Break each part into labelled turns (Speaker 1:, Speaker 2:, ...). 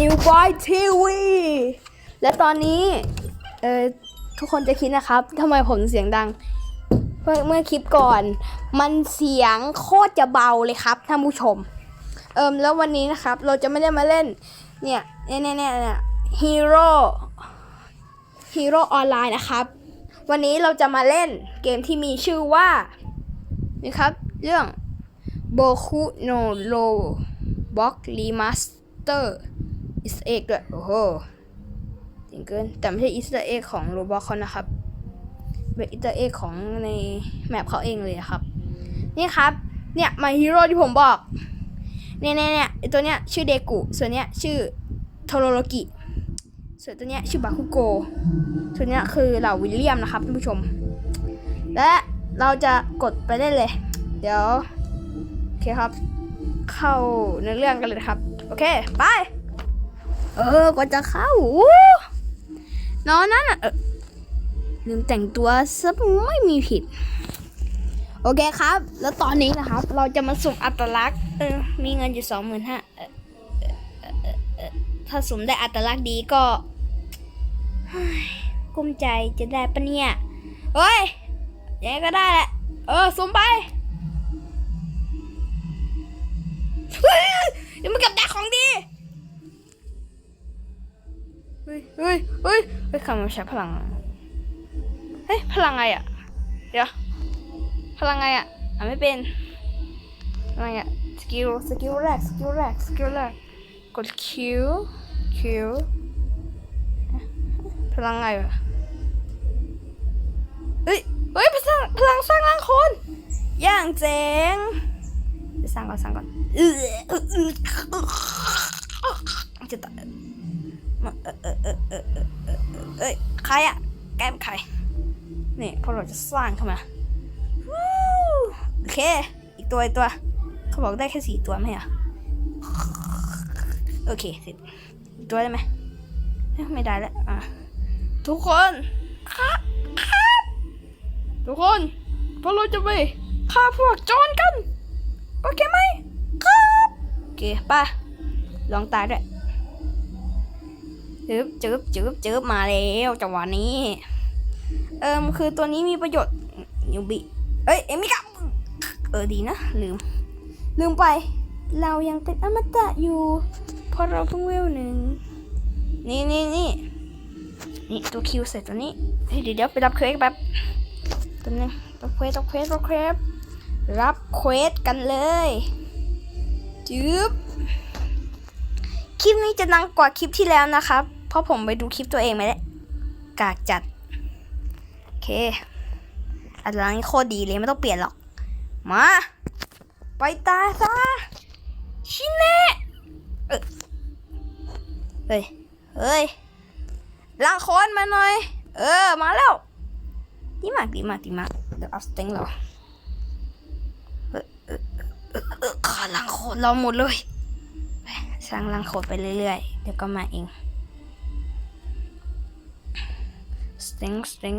Speaker 1: New Boy TV และตอนนี้ เออทุกคนจะคิดนะครับทำไมผมเสียงดัง เมื่อเมื่อคลิปก่อน มันเสียงโคตรจะเบาเลยครับท่านผู้ชม เอิมแล้ววันนี้นะครับ เราจะไม่ได้มาเล่น เนี่ยเนี่ยเนี่ยเนี่ยเฮีโร่ฮีโร่ออนไลน์นะครับ วันนี้เราจะมาเล่นเกมที่มีชื่อว่า นี่ครับ เรื่อง Boku no Ro Box Remaster อิสเอ็ อิสเอ็กด้วย โอ้โหจริงเกิน แต่ไม่ใช่อิสเอ็กของโรบอทเขานะครับ เป็นอิสเอ็กของในแมปเขาเองเลยอะครับ นี่ครับ เนี่ยมาฮีโร่ที่ผมบอก เนี่ยเนี่ยเนี่ยตัวเนี้ยชื่อเดกุ ส่วนเนี้ยชื่อโทโรโรกิ ส่วนตัวเนี้ยชื่อบาคุโก ส่วนเนี้ยคือเหล่าวิลเลียมนะครับท่านผู้ชม และเราจะกดไปได้เลย เดี๋ยว โอเคครับ เข้าในอเรื่องกันเลยนะครับ โอเค ไป เออกว่าจะเข้าอู้นอนนั่นอะเออลืมแต่งตัวซะไม่มีผิด โอเคครับ แล้วตอนนี้นะครับ เราจะมาสุ่มอัตลักษณ์เออมีเงินอยู่สองหมื่นห้าถ้าสุ่มได้อัตลักษณ์ดีก็เฮ้ยกุ้มใจจะได้ปะเนี่ยเฮ้ยยังไงก็ได้แหละ เออสุ่มไปเฮ้ยเดี๋ยวมันกับดักของดีเฮ้ยเฮ้ยเฮ้ยเฮ้ยคำมันใช้พลัง เฮ้ย พลังไงอะ เดี๋ยว พลังไงอะอะไม่เป็นพลังไงอะ สกิล สกิลแรก สกิลแรก สกิลแรก กด Q Q พลังไงอะเฮ้ย เฮ้ย พลัง พลังสร้างร่างคน อย่างเจ๋งสร้างก่อนสร้างก่อนจะตาย เออเออเออเออเออเอ้ยใครอะแกเป็นใครนี่พอเราจะสร้างเข้ามาโอเค อีกตัวอีกตัว เขาบอกได้แค่สี่ตัวไหมอะโอเคเสร็จอีกตัวได้ไหมไม่ได้แล้วอะทุกคนครับครับทุกคนพวกเราจะไปฆ่าพวกโจรกัน โอเคไหมครับโอเคป่ะลองตายด้วย จึบจึบจึบจึบมาแล้วจังหวะนี้ เอิมคือตัวนี้มีประโยชน์ยูบิ เอ้ย เอ็มิกับเออดีนะ ลืม ลืมไป เรายังเป็นอมตะอยู่เพราะเราเพิ่งเวลหนึ่ง นี่นี่นี่นี่ตัวคิวเสร็จตัวนี้เดี๋ยวเดี๋ยวไปรับเควสแป๊บตัวนึงรับเควสรับเควสรับเควสรับเควสกันเลยจึ๊บ คลิปนี้จะดังกว่าคลิปที่แล้วนะครับ เพราะผมไปดูคลิปตัวเองมาแล้วกากจัด โอเค อัตลักษณ์นี้โคตรดีเลยไม่ต้องเปลี่ยนหรอก มา ไปตายซะ ชิเน่เอ้ยเฮ้ย เฮ้ยล้างโคนมาหน่อย เออ มาแล้ว ดีมากดีมากดีมากเดี๋ยวเอาสเต็งเหรอเออขาลังโคตรเราหมดเลย ร้างลังโคตรไปเรื่อยๆ เดี๋ยวก็มาเองสติงสติง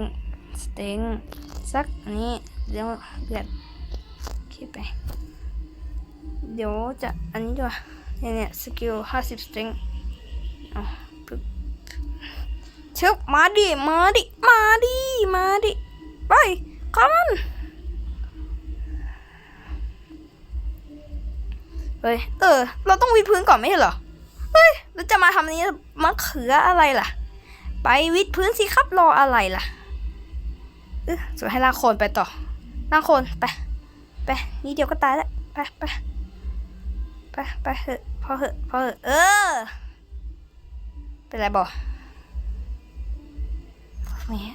Speaker 1: สติงสักอันนี้เดี๋ยวเลือดคิดไป เดี๋ยวจะอันนี้ด้วยเนี่ยเนี่ยสกิลห้าสิบสติงเอาปึ๊บชึบมาดิ มาดิ มาดิ มาดิ ไปเข้ามั เฮ้ย เออ เราต้องวิดพื้นก่อนไม่ใช่เหรอ เฮ้ย แล้วจะมาทำนี้มะเขืออะไรล่ะ ไปวิดพื้นสิครับรออะไรล่ะเออส่วนให้ลากโคนไปต่อลากโคนไป ไปนี่เดียวก็ตายแล้ว ไปไปไปไปเหอะพอเหอะพอเหอะ เออ เป็นไรบอ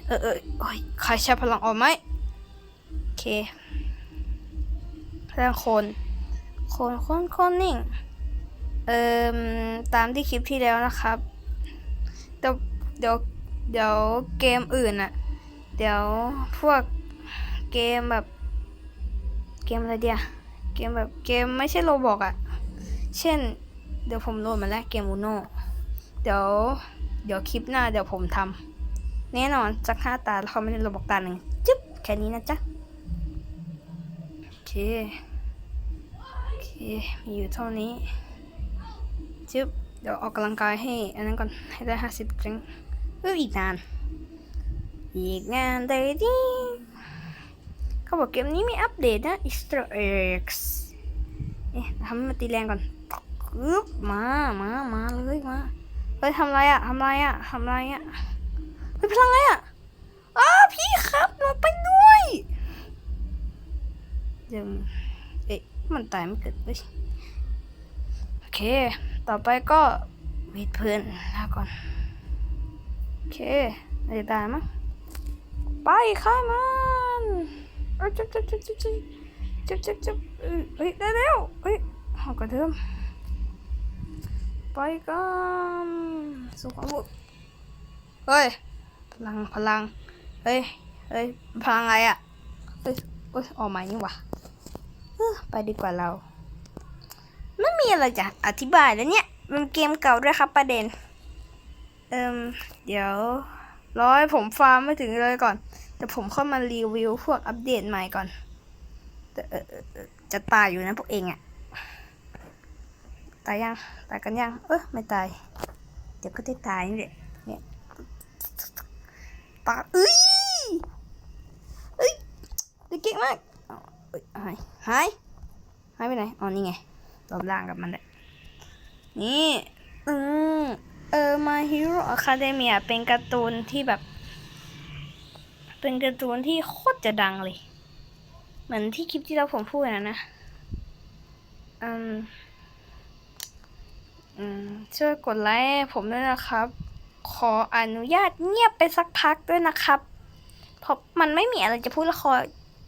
Speaker 1: เออเออโอ้ยใครใช้พลังออกไหมโอเคพลังโคน คนคนคนนิ่ง เอ่มตามที่คลิปที่แล้วนะครับเดี๋ยวเดี๋ยวเดี๋ยวเกมอื่นอะเดี๋ยวพวกเกมแบบ เกมอะไรเดียเกมแบบเกมไม่ใช่โรบอกอะเช่น เดี๋ยวผมโหลดมาแล้วเกมอูโนเดี๋ยวเดี๋ยวคลิปหน้าเดี๋ยวผมทำแน่นอนสักห้าตาแล้วเขาไม่ได้โรบอกตาหนึ่งจึ๊บแค่นี้นะจ๊ะโอเค มีอยู่เท่านี้จึ๊บเดี๋ยวออกกำลังกายให้อันนั้นก่อนให้ได้ห้าสิบครั้งเอออีกนาน อีกงานเลยดิเขาบอกเกมนี้มีอัปเดตนะ Easter eggs เอ๊ะทำมันตีแรงก่อนอึ๊บมามามาเลยมาเฮ้ยทำไรอะทำไรอะทำไรอะเฮ้ยพลังอะไรอะอ้าพี่ครับลงไปด้วยเดี๋ยวเอ๊ะ มันตายไม่เกิดเว้ยโอเค ต่อไปก็เวทเพื่อนลาก่อน โอเคไม่ได้ตายมั้งไปฆ่ามันเอ้ยจับจับจับจับจับจับจับจับเฮ้ยได้แล้วเฮ้ยหอกระเทิมไปกันสู่ความเฮ้ย พลัง พลัง เฮ้ย เฮ้ย พลังอะไรอะ่ะ เฮ้ย โอ้ยออกมานี่หวะเอ้อ ไปดีกว่าเรา ไม่มีอะไรจะอธิบายแล้วเนี่ย มันเกมเก่าด้วยครับประเด็น เอิมเดี๋ยวร้อให้ผมฟาร์มไม่ถึงเลยก่อนเดี๋ยวผมเข้ามารีวิวพวกอัปเดตใหม่ก่อนจะตายอยู่นะพวกเองอะตายยัง ตายกันยัง เออไม่ตาย เดี๋ยวก็ได้ตายนี่แหละเนี่ยตายเอ้ยเอ้ยได้เก่งมาก หายหายหายไปไหนอ๋อนี่ไงรอบล่างกับมันแหละนี่อืมเออ My Hero Academia เป็นการ์ตูนที่แบบ เป็นการ์ตูนที่โคตรจะดังเลย เหมือนที่คลิปที่เราผมพูดนะนะอืมอืมช่วยกดไลค์ผมด้วยนะครับ ขออนุญาตเงียบไปสักพักด้วยนะครับเพราะมันไม่มีอะไรจะพูดล้วคอ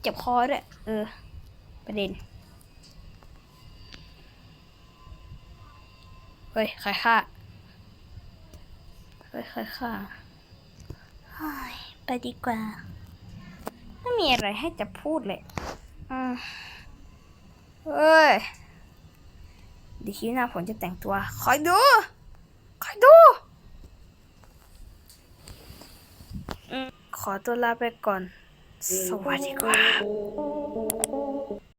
Speaker 1: เจ็บคอด้วย เออ ประเด็น เฮ้ย ใครฆ่า เฮ้ย ใครฆ่าเฮ้ยไปดีกว่า ไม่มีอะไรให้จะพูดเลยอืมเฮ้ยเดียวคิดหน้าผมจะแต่งตัว คอยดู คอยดูอืมขอตัวลาไปก่อน สวัสดีครับ